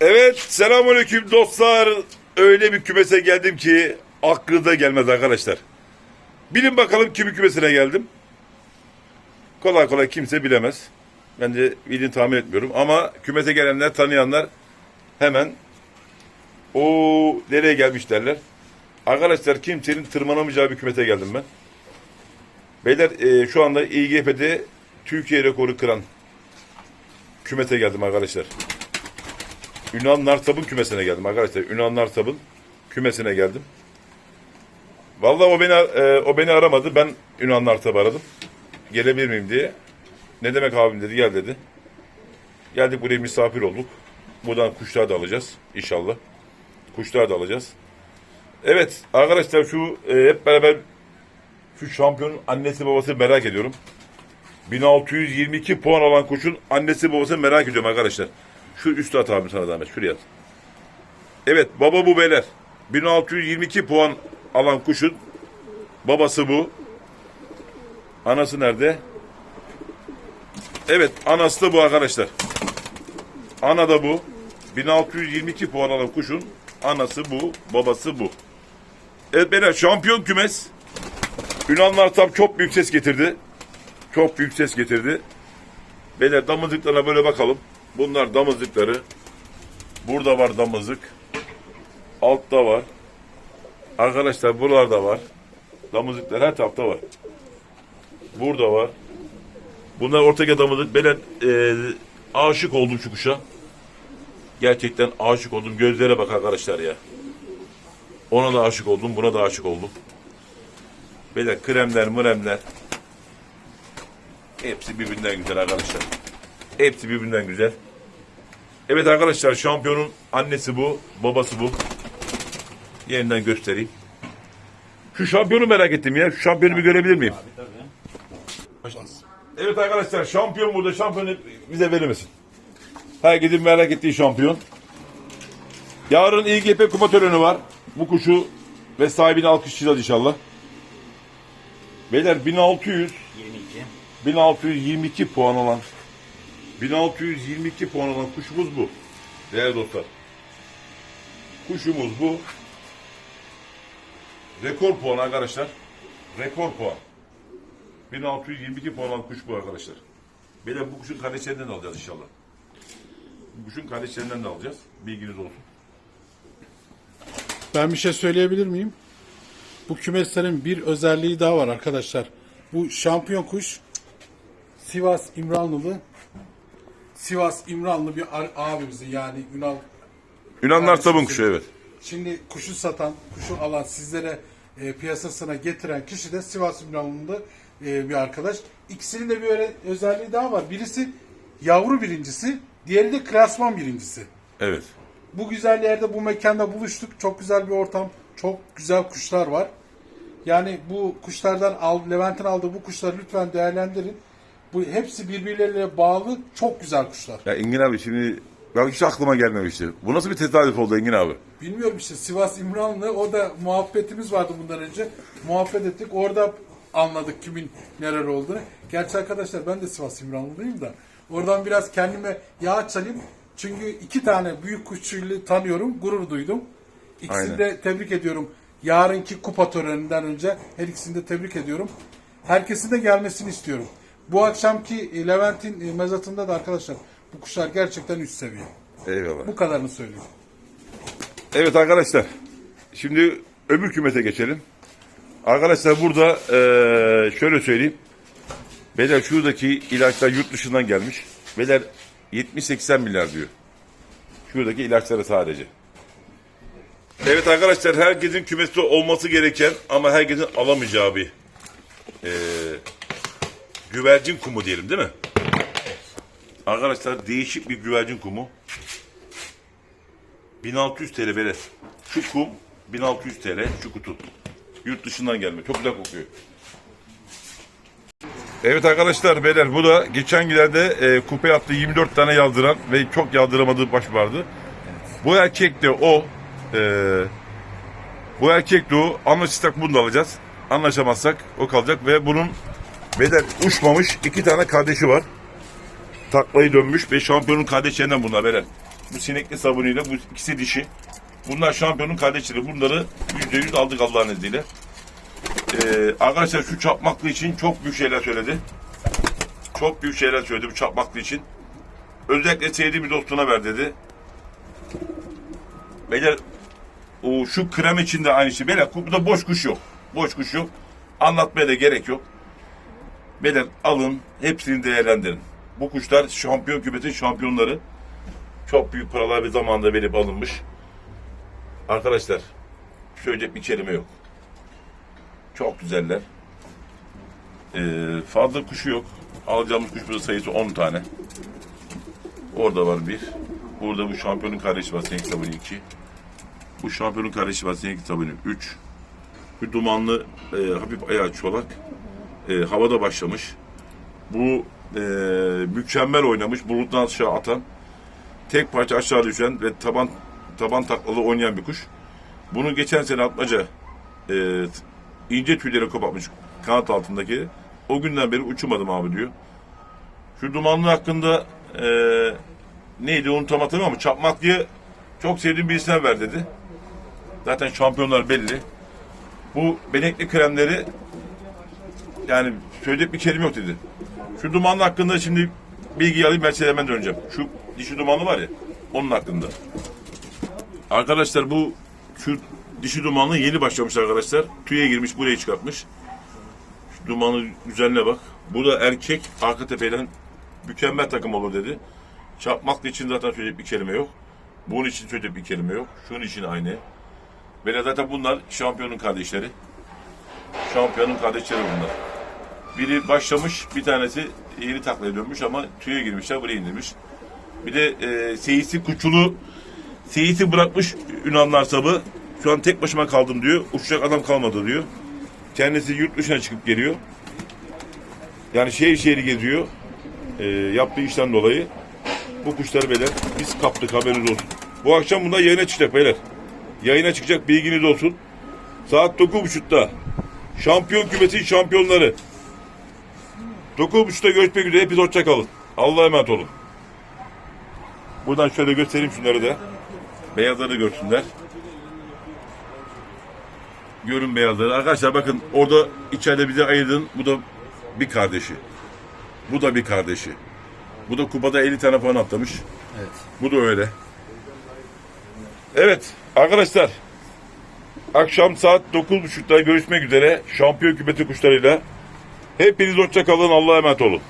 Evet, selamünaleyküm dostlar. Öyle bir kümese geldim ki aklınıza gelmez arkadaşlar. Bilin bakalım kimin kümesine geldim. Kolay kolay kimse bilemez. Ben de bilin tahmin etmiyorum. Ama kümese gelenler, tanıyanlar hemen o nereye gelmiş derler. Arkadaşlar kimsenin tırmanamayacağı bir kümese geldim ben. Beyler e, şu anda İGF'de Türkiye rekoru kıran kümese geldim arkadaşlar. Ünal Nartab'ın kümesine geldim arkadaşlar. Ünal Nartab'ın kümesine geldim. Vallahi o beni e, o beni aramadı. Ben Ünal Nartab'ı aradım. Gelebilir miyim diye. Ne demek abim dedi. Gel dedi. Geldik buraya misafir olduk. Buradan kuşlar da alacağız inşallah. Kuşlar da alacağız. Evet arkadaşlar şu e, hep beraber şu şampiyonun annesi babası merak ediyorum. 1622 puan alan kuşun annesi babası merak ediyorum arkadaşlar. Şu üstü at abi sana zahmet. Şuraya. Evet baba bu beyler. 1622 puan alan kuşun babası bu. Anası nerede? Evet anası da bu arkadaşlar. Ana da bu. 1622 puan alan kuşun anası bu, babası bu. Evet beyler şampiyon kümes. Ünallar tam çok büyük ses getirdi. Çok büyük ses getirdi. Beyler damızlıklarına böyle bakalım. Bunlar damızlıkları. Burada var damızlık. Altta var. Arkadaşlar buralarda var. Damızlıklar her tarafta var. Burada var. Bunlar ortaya damızlık. Ben e, aşık oldum şu kuşa. Gerçekten aşık oldum. Gözlere bak arkadaşlar ya. Ona da aşık oldum. Buna da aşık oldum. Böyle kremler, mremler. Hepsi birbirinden güzel arkadaşlar. Hepsi birbirinden güzel. Evet arkadaşlar şampiyonun annesi bu, babası bu. Yeniden göstereyim. Şu şampiyonu merak ettim ya. Şu şampiyonu bir görebilir miyim? Evet arkadaşlar şampiyon burada. Şampiyonu bize verir misin? Herkesin merak ettiği şampiyon. Yarın İGP kupa töreni var. Bu kuşu ve sahibini alkışlayacağız inşallah. Beyler 1600 22. 1622 puan alan 1622 puan alan kuşumuz bu. Değerli dostlar. Kuşumuz bu. Rekor puan arkadaşlar. Rekor puan. 1622 puan alan kuş bu arkadaşlar. Beyler bu kuşun kardeşlerinden de alacağız inşallah. Bu kuşun kardeşlerinden de alacağız. Bilginiz olsun. Ben bir şey söyleyebilir miyim? Bu kümeslerin bir özelliği daha var arkadaşlar. Bu şampiyon kuş Sivas İmranlılı Sivas İmranlı bir abimizin yani Ünal Kardeşim tabun kuşu evet. Şimdi kuşu satan, kuşu alan, sizlere e, piyasasına getiren kişi de Sivas İmranlı'nda e, bir arkadaş. İkisinin de bir öyle özelliği daha var. Birisi yavru birincisi, diğeri de klasman birincisi. Evet. Bu güzel yerde bu mekanda buluştuk. Çok güzel bir ortam. Çok güzel kuşlar var. Yani bu kuşlardan al, Levent'in aldığı bu kuşları lütfen değerlendirin. Bu hepsi birbirleriyle bağlı çok güzel kuşlar. Ya Engin abi şimdi ya hiç aklıma gelmemişti. Bu nasıl bir tesadüf oldu Engin abi? Bilmiyorum işte Sivas İmranlı o da muhabbetimiz vardı bundan önce. Muhabbet ettik. Orada anladık kimin neler olduğunu. Gerçi arkadaşlar ben de Sivas İmranlıyım da. Oradan biraz kendime yağ çalayım. Çünkü iki tane büyük kuşçuyla tanıyorum. Gurur duydum. İkisini Aynen. de tebrik ediyorum. Yarınki kupa töreninden önce her ikisini de tebrik ediyorum. Herkesin de gelmesini istiyorum. Bu akşamki e, Levent'in e, mezatında da arkadaşlar bu kuşlar gerçekten üst seviye. Eyvallah. Bu kadarını söylüyorum. Evet arkadaşlar. Şimdi öbür kümete geçelim. Arkadaşlar burada eee, şöyle söyleyeyim. Beyler şuradaki ilaçlar yurt dışından gelmiş. Beyler 70-80 milyar diyor. Şuradaki ilaçları sadece. Evet arkadaşlar herkesin kümeste olması gereken ama herkesin alamayacağı bir eee, güvercin kumu diyelim değil mi? Arkadaşlar değişik bir güvercin kumu. 1600 TL verir. Şu kum 1600 TL şu kutu. Yurt dışından gelme. Çok güzel kokuyor. Evet arkadaşlar beyler bu da geçen günlerde e, kupa yaptı 24 tane yaldıran ve çok yaldıramadığı baş vardı. Bu erkek de o. E, bu erkek de o. Anlaşırsak bunu da alacağız. Anlaşamazsak o kalacak ve bunun beyler uçmamış iki tane kardeşi var. Taklayı dönmüş ve şampiyonun kardeşlerinden bunlar beyler. Bu sinekli sabunuyla bu ikisi dişi. Bunlar şampiyonun kardeşleri. Bunları %100 aldık Allah'ın izniyle. Ee, arkadaşlar şu çapmaklı için çok büyük şeyler söyledi. Çok büyük şeyler söyledi bu çapmaklı için. Özellikle sevdiği bir dostuna ver dedi. Beyler o şu krem için de aynı şey. Beyler burada boş kuş yok. Boş kuş yok. Anlatmaya da gerek yok. Beyler alın hepsini değerlendirin. Bu kuşlar şampiyon kümetin şampiyonları. Çok büyük paralar bir zamanda verip alınmış. Arkadaşlar söyleyecek bir kelime yok. Çok güzeller. Ee, fazla kuşu yok. Alacağımız kuş burada sayısı 10 tane. Orada var bir. Burada bu şampiyonun kardeşi var. Senin kitabını 2. Bu şampiyonun kardeşi var. Senin kitabını 3. Bir dumanlı e, hafif ayağı çolak. E, havada başlamış. Bu e, mükemmel oynamış. Buluttan aşağı atan. Tek parça aşağı düşen ve taban taban taklalı oynayan bir kuş. Bunu geçen sene atmaca e, ince tüyleri kopartmış kanat altındaki. O günden beri uçmadım abi diyor. Şu dumanlı hakkında e, neydi onu tam hatırlamıyorum ama çapmaklıya çok sevdiğim birisine ver dedi. Zaten şampiyonlar belli. Bu benekli kremleri yani söyleyecek bir kelime yok dedi. Şu dumanlı hakkında şimdi bilgi alayım ben size hemen döneceğim. Şu dişi dumanlı var ya onun hakkında. Arkadaşlar bu şu dişi dumanlı yeni başlamış arkadaşlar. Tüye girmiş buraya çıkartmış. Şu dumanlı güzelliğine bak. Bu da erkek arka tepeden mükemmel takım olur dedi. Çapmaklı için zaten söyleyecek bir kelime yok. Bunun için söyleyecek bir kelime yok. Şunun için aynı. Ve zaten bunlar şampiyonun kardeşleri. Şampiyonun kardeşleri bunlar. Biri başlamış, bir tanesi yeni taklaya dönmüş ama tüye girmişler, buraya indirmiş. Bir de e, seyisi kuçulu, seyisi bırakmış Yunanlar sabı. Şu an tek başıma kaldım diyor. Uçacak adam kalmadı diyor. Kendisi yurt dışına çıkıp geliyor. Yani şehir şehri geziyor. E, yaptığı işten dolayı. Bu kuşları beyler biz kaptık haberiniz olsun. Bu akşam bunlar yayına çıkacak beyler. Yayına çıkacak bilginiz olsun. Saat 9.30'da şampiyon kümesin şampiyonları. 9.30'da görüşmek üzere. Hepiniz hoşça kalın. Allah'a emanet olun. Buradan şöyle göstereyim şunları da. Beyazları görsünler. Görün beyazları. Arkadaşlar bakın orada içeride bize ayırdın. Bu da bir kardeşi. Bu da bir kardeşi. Bu da kupada 50 tane falan atlamış. Evet. Bu da öyle. Evet arkadaşlar. Akşam saat 9.30'da görüşmek üzere. Şampiyon küpeti kuşlarıyla. Hepiniz hoşça kalın. Allah'a emanet olun.